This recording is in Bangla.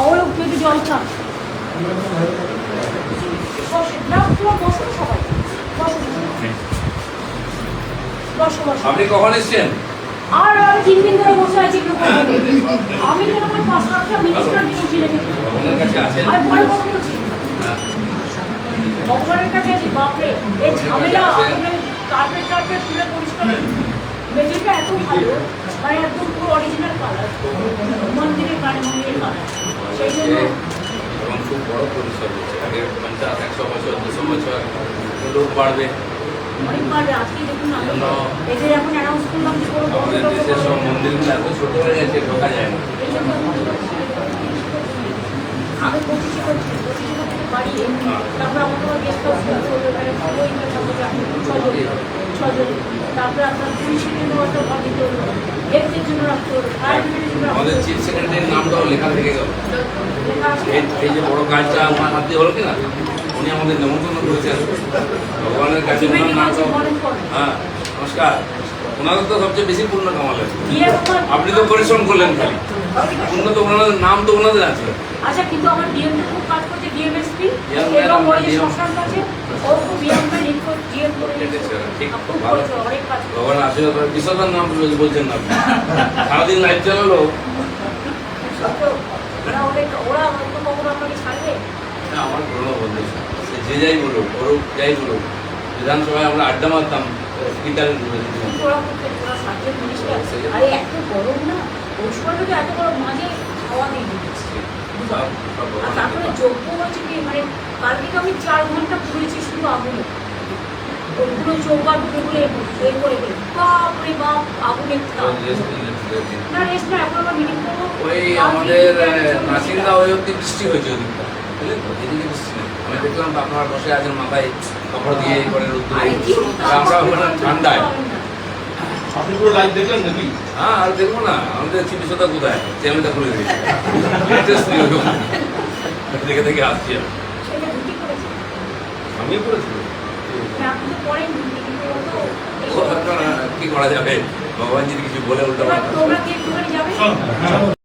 অবলোক যদি জল খান আপনি কখন এসছেন? আর আমি তিন দিন ধরে বসে আছি একটু আমি তো আমার পাঁচ লাখটা মিনিস্টার দিয়েছি রেখে আপনার কাছে। ভগবানের আছি বাপরে। এই ঝামেলা কার্পেট টার্পেট তুলে পরিষ্কার এত ভালো মানে একদম পুরো অরিজিনাল কালার সেই এবং খুব বড় পরিসর হচ্ছে। আগে পঞ্চাশ একশো বছর দুশো বছর লোক বাড়বে। আমাদের দেশের সব মন্দিরগুলো এত ছোট হয়ে গেছে ঢোকা যায় না। তারপর আমাকে আমার আমাদের। চিফ সেক্রেটারির নামটাও লেখা থেকে গেল। এই যে বড় কাজটা আমার হাতে হলো কিনা? উনি আমাদের নেমন্তন্ন করেছেন। ভগবানের কাছে ওনার নামটাও হ্যাঁ নমস্কার। ওনাদের তো সবচেয়ে বেশি পূর্ণ কামালেন আপনি তো পরিশ্রম করলেন খালি। পূর্ণ তো ওনাদের নাম তো ওনাদের আছে। আচ্ছা কিন্তু আমার ডিএম খুব কাজ করছে ডিএমএসপি এবং ওই যে শ্মশান আছে ও খুব ভগবান আশীর্বাদ করে নাম বলছেন না সারাদিন চালালো ওরা ওরা ছাড়বে? আমার পুরোনো বন্ধু সে যে যাই বলুক ওরও যাই বলুক। বিধানসভায় আমরা আড্ডা মারতাম ওরা ওরা আর তারপরে যোগ্য হয়েছে কি? মানে কালকে আমি চার ঘণ্টা পুড়েছি শুধু আগুনে। ওগুলো চৌকা ঢুকে বলে এ করে বাপরে বাপ আগুনের তাপ না রেস্ট না এখন আবার মিটিং করব। ওই আমাদের নাসিন্দা ওই অব্দি বৃষ্টি হয়েছে ওদিকটা বুঝলেন তো? এদিকে বৃষ্টি নেই। আমি দেখলাম আপনারা বসে আছেন মাথায় কাপড় দিয়ে করে আমরা ওখানে ঠান্ডায়। আপনি পুরো লাইভ দেখলেন নাকি? হ্যাঁ আর দেখব না। আমাদের চিকিৎসা কোথায়? চ্যানেলটা খুলে দিয়েছি Latest news দেখে দেখে আসছি আমি। করেছে। কি করা যাবে? ভগবান যদি কিছু বলে উল্টো